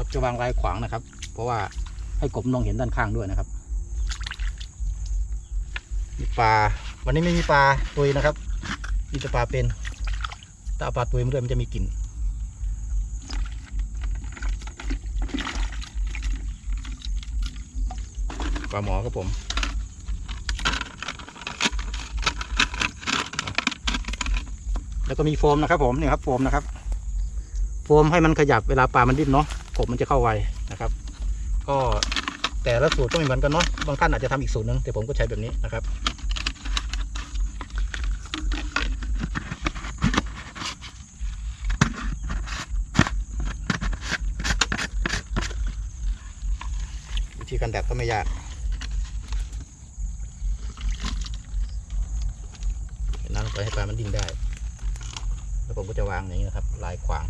ครับจะวางลายขวางนะครับ เพราะว่าให้กบมองเห็นด้านข้างด้วยนะครับมีปลาวันนี้ไม่มีปลาตุยนะครับมีแต่ปลาเป็นถ้าเอาปลาตุยมาด้วยมันจะมีกลิ่นปลาหมอครับผมแล้วก็มีโฟมนะครับผมนี่ครับโฟมนะครับ โฟมให้มันขยับเวลาปลามันดิ้นเนาะ กบมันจะเข้าไวนะครับ ก็แต่ละสูตรก็ไม่เหมือนกันเนาะบางท่านอาจจะทำอีกสูตรหนึงแต่ผมก็ใช้แบบนี้นะครับวิธีการดัดก็ไม่ยากเห็นน้ำลงไปให้ปลามันดิ้นได้ แล้วผมก็จะวางอย่างนี้นะครับ ลายขวาง